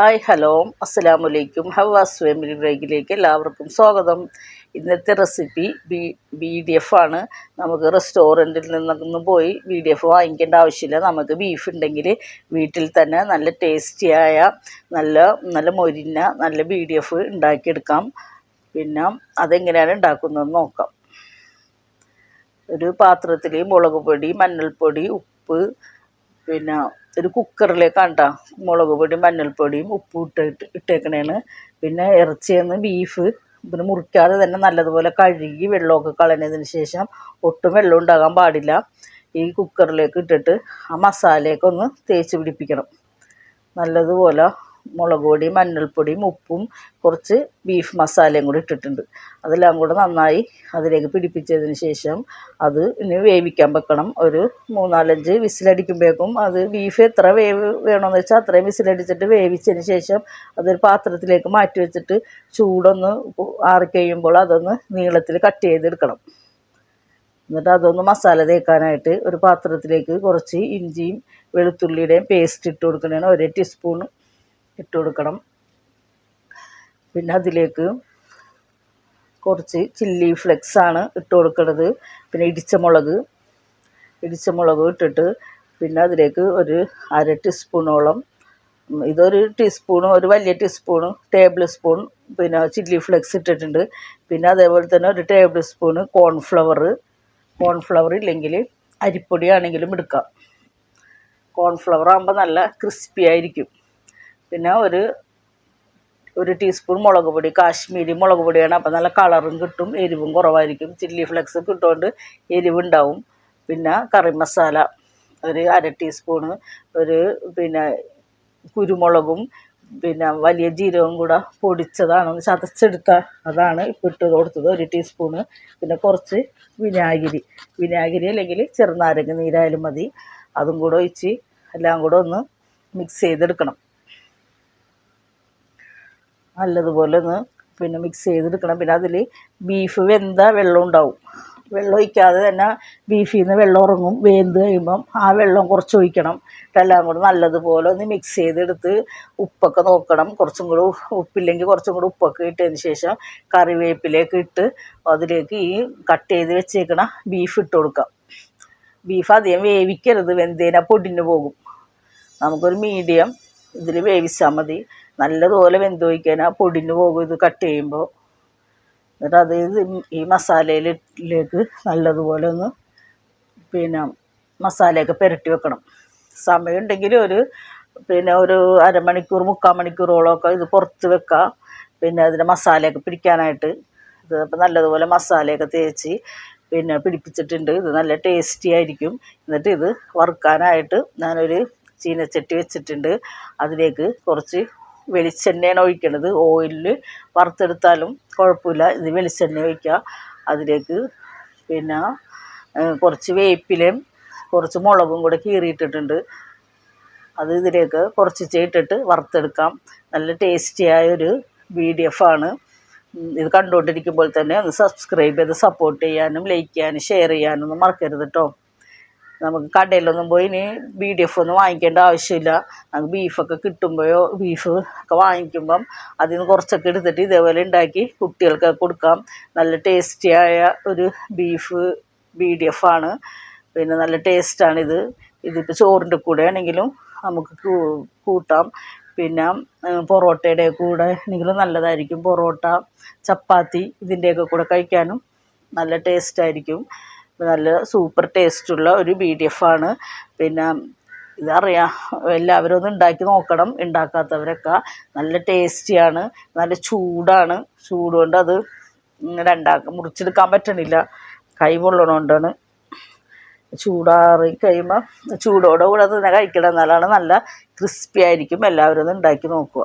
Hi hello. അസ്സലാമു അലൈക്കും ഹവാസ് family ബ്രേക്കിലേക്ക് എല്ലാവർക്കും സ്വാഗതം. ഇന്നത്തെ recipe B B D F ആണ്. നമുക്ക് റെസ്റ്റോറന്റിൽ നിന്നൊന്ന് പോയി ബി ഡി എഫ് വാങ്ങിക്കേണ്ട ആവശ്യമില്ല. നമുക്ക് ബീഫ് ഉണ്ടെങ്കിൽ വീട്ടിൽ തന്നെ നല്ല ടേസ്റ്റിയായ നല്ല നല്ല മൊരിഞ്ഞ നല്ല ബി ഡി എഫ് ഉണ്ടാക്കിയെടുക്കാം. പിന്നെ അതെങ്ങനെയാണ് ഉണ്ടാക്കുന്നതെന്ന് നോക്കാം. ഒരു പാത്രത്തിൽ മുളക് പൊടി മഞ്ഞൾപ്പൊടി ഉപ്പ് പിന്നെ ഒരു കുക്കറിലേക്കാണ് കേട്ടോ മുളക് പൊടിയും മഞ്ഞൾപ്പൊടിയും ഉപ്പും ഇട്ടിട്ട് ഇട്ടേക്കണേണ്. പിന്നെ ഇറച്ചിയെന്ന് ബീഫ് പിന്നെ മുറിക്കാതെ തന്നെ നല്ലതുപോലെ കഴുകി വെള്ളമൊക്കെ കളഞ്ഞതിന് ശേഷം ഒട്ടും വെള്ളം ഉണ്ടാകാൻ പാടില്ല. ഈ കുക്കറിലേക്ക് ഇട്ടിട്ട് ആ മസാലയൊക്കെ ഒന്ന് തേച്ച് പിടിപ്പിക്കണം. നല്ലതുപോലെ മുളക് പൊടിയും മഞ്ഞൾപ്പൊടിയും ഉപ്പും കുറച്ച് ബീഫ് മസാലയും കൂടി ഇട്ടിട്ടുണ്ട്. അതെല്ലാം കൂടെ നന്നായി അതിലേക്ക് പിടിപ്പിച്ചതിന് ശേഷം അത് ഇനി വേവിക്കാൻ വെക്കണം. ഒരു മൂന്നാലഞ്ച് വിസിലടിക്കുമ്പോഴേക്കും അത് ബീഫ് എത്ര വേവ് വേണമെന്ന് വെച്ചാൽ അത്രയും വിസിലടിച്ചിട്ട് വേവിച്ചതിന് ശേഷം അതൊരു പാത്രത്തിലേക്ക് മാറ്റി വെച്ചിട്ട് ചൂടൊന്ന് ആറിക്കഴിയുമ്പോൾ അതൊന്ന് നീളത്തിൽ കട്ട് ചെയ്തെടുക്കണം. എന്നിട്ട് അതൊന്ന് മസാല തേക്കാനായിട്ട് ഒരു പാത്രത്തിലേക്ക് കുറച്ച് ഇഞ്ചിയും വെളുത്തുള്ളിയുടെയും പേസ്റ്റ് ഇട്ട് കൊടുക്കുന്നതാണ് ഒരു ടീസ്പൂൺ ഇട്ട് കൊടുക്കണം. പിന്നെ അതിലേക്ക് കുറച്ച് ചില്ലി ഫ്ലെക്സ് ആണ് ഇട്ട് കൊടുക്കുന്നത് പിന്നെ ഇടിച്ച മുളക് ഇടിച്ച മുളക് ഇട്ടിട്ട് പിന്നെ അതിലേക്ക് ഒരു അര ടീസ്പൂണോളം ഇതൊരു ടീസ്പൂണ് ഒരു വലിയ ടീസ്പൂണ് ടേബിൾ സ്പൂൺ പിന്നെ ചില്ലി ഫ്ലെക്സ് ഇട്ടിട്ടുണ്ട്. പിന്നെ അതേപോലെ തന്നെ ഒരു ടേബിൾ സ്പൂണ് കോൺഫ്ലവർ കോൺഫ്ലവർ ഇല്ലെങ്കിൽ അരിപ്പൊടി ആണെങ്കിലും എടുക്കാം. കോൺഫ്ലവർ ആകുമ്പോൾ നല്ല ക്രിസ്പി ആയിരിക്കും. പിന്നെ ഒരു ഒരു ടീസ്പൂൺ മുളക് പൊടി കാശ്മീരി മുളക് പൊടിയാണ്. അപ്പം നല്ല കളറും കിട്ടും എരിവും കുറവായിരിക്കും. ചില്ലി ഫ്ലെക്സ് കിട്ടുകൊണ്ട് എരിവുണ്ടാവും. പിന്നെ കറി മസാല ഒരു അര ടീസ്പൂണ് ഒരു പിന്നെ കുരുമുളകും പിന്നെ വലിയ ജീരകവും കൂടെ പൊടിച്ചതാണ്. ചതച്ചെടുത്ത അതാണ് ഇപ്പോൾ ഇട്ട് കൊടുത്തത്. ഒരു ടീസ്പൂണ് പിന്നെ കുറച്ച് വിനാഗിരി. വിനാഗിരി അല്ലെങ്കിൽ ചെറുനാരങ്ങ നീരായാലും മതി. അതും കൂടെ ഒഴിച്ച് എല്ലാം കൂടെ ഒന്ന് മിക്സ് ചെയ്തെടുക്കണം. നല്ലതുപോലെ ഒന്ന് പിന്നെ മിക്സ് ചെയ്തെടുക്കണം. പിന്നെ അതിൽ ബീഫ് വെന്ത വെള്ളം ഉണ്ടാവും. വെള്ളം ഒഴിക്കാതെ തന്നെ ബീഫിൽ നിന്ന് വെള്ളം ഇറങ്ങും വെന്ത് കഴിയുമ്പം ആ വെള്ളം കുറച്ച് ഒഴിക്കണം. എല്ലാം കൂടെ നല്ലതുപോലെ ഒന്ന് മിക്സ് ചെയ്തെടുത്ത് ഉപ്പൊക്കെ നോക്കണം. കുറച്ചും കൂടെ ഉപ്പില്ലെങ്കിൽ കുറച്ചും കൂടെ ഉപ്പൊക്കെ ഇട്ടതിന് ശേഷം കറിവേപ്പിലേക്ക് ഇട്ട് അതിലേക്ക് ഈ കട്ട് ചെയ്ത് വെച്ചേക്കണ ബീഫ് ഇട്ട് കൊടുക്കാം. ബീഫ് അധികം വേവിക്കരുത്. വെന്തേന പൊടിഞ്ഞു പോകും. നമുക്കൊരു മീഡിയം ഇതിൽ വേവിച്ചാൽ മതി. നല്ലതുപോലെ വെന്ത് ഒഴിക്കാൻ പൊടിഞ്ഞു പോകും ഇത് കട്ട് ചെയ്യുമ്പോൾ എന്നിട്ട് അത് ഈ മസാലയിലേക്ക് നല്ലതുപോലെ ഒന്ന് പിന്നെ മസാലയൊക്കെ പുരട്ടി വെക്കണം. സമയമുണ്ടെങ്കിൽ ഒരു പിന്നെ ഒരു അരമണിക്കൂർ മുക്കാൽ മണിക്കൂറോളമൊക്കെ ഇത് പുറത്ത് വെക്കുക പിന്നെ അതിന്റെ മസാലയൊക്കെ പിടിക്കാനായിട്ട്. ഇത് അപ്പോൾ നല്ലതുപോലെ മസാലയൊക്കെ തേച്ച് പിന്നെ പിടിപ്പിച്ചിട്ടുണ്ട്. ഇത് നല്ല ടേസ്റ്റി ആയിരിക്കും. എന്നിട്ട് ഇത് വറുക്കാനായിട്ട് ഞാനൊരു ചീനച്ചട്ടി വെച്ചിട്ടുണ്ട്. അതിലേക്ക് കുറച്ച് വെളിച്ചെണ്ണയാണ് ഒഴിക്കണത്. ഓയിലിൽ വറുത്തെടുത്താലും കുഴപ്പമില്ല. ഇത് വെളിച്ചെണ്ണ ഒഴിക്കുക. അതിലേക്ക് പിന്നെ കുറച്ച് വേപ്പിലയും കുറച്ച് മുളകും കൂടെ കീറിയിട്ടിട്ടുണ്ട്. അത് ഇതിലേക്ക് കുറച്ച് ചേട്ടിട്ട് വറുത്തെടുക്കാം. നല്ല ടേസ്റ്റിയായൊരു ബി ഡി എഫ് ആണ്. ഇത് കണ്ടുകൊണ്ടിരിക്കുമ്പോൾ തന്നെ ഒന്ന് സബ്സ്ക്രൈബ് ചെയ്ത് സപ്പോർട്ട് ചെയ്യാനും ലൈക്ക് ചെയ്യാനും ഷെയർ ചെയ്യാനും ഒന്നും മറക്കരുത് കേട്ടോ നമുക്ക് കടയിലൊന്നും പോയി ഇനി ബി ഡി എഫ് ഒന്നും വാങ്ങിക്കേണ്ട ആവശ്യമില്ല. നമുക്ക് ബീഫൊക്കെ കിട്ടുമ്പോഴോ ബീഫ് ഒക്കെ വാങ്ങിക്കുമ്പം അതിൽ നിന്ന് കുറച്ചൊക്കെ എടുത്തിട്ട് ഇതേപോലെ ഉണ്ടാക്കി കുട്ടികൾക്ക് കൊടുക്കാം. നല്ല ടേസ്റ്റിയായ ഒരു ബീഫ് ബി ഡി എഫ് ആണ്. പിന്നെ നല്ല ടേസ്റ്റാണിത്. ഇതിപ്പോൾ ചോറിന്റെ കൂടെ ആണെങ്കിലും നമുക്ക് കൂട്ടാം. പിന്നെ പൊറോട്ടയുടെ കൂടെ ആണെങ്കിലും നല്ലതായിരിക്കും. പൊറോട്ട ചപ്പാത്തി ഇതിന്റെയൊക്കെ കൂടെ കഴിക്കാനും നല്ല ടേസ്റ്റായിരിക്കും. നല്ല സൂപ്പർ ടേസ്റ്റുള്ള ഒരു ബി ഡി ആണ്. പിന്നെ ഇതറിയാം എല്ലാവരും ഒന്ന് ഉണ്ടാക്കി നോക്കണം ഉണ്ടാക്കാത്തവരൊക്കെ നല്ല ടേസ്റ്റിയാണ് നല്ല ചൂടാണ്. ചൂട് കൊണ്ട് അത് ഉണ്ടാക്കാൻ മുറിച്ചെടുക്കാൻ പറ്റണില്ല. കൈ പൊള്ളണോണ്ടാണ് ചൂടാറി കഴിയുമ്പോൾ ചൂടോടെ കൂടെ തന്നെ കഴിക്കണം. എന്നാലാണ് നല്ല ക്രിസ്പി ആയിരിക്കും. എല്ലാവരും ഒന്ന് ഉണ്ടാക്കി നോക്കുക.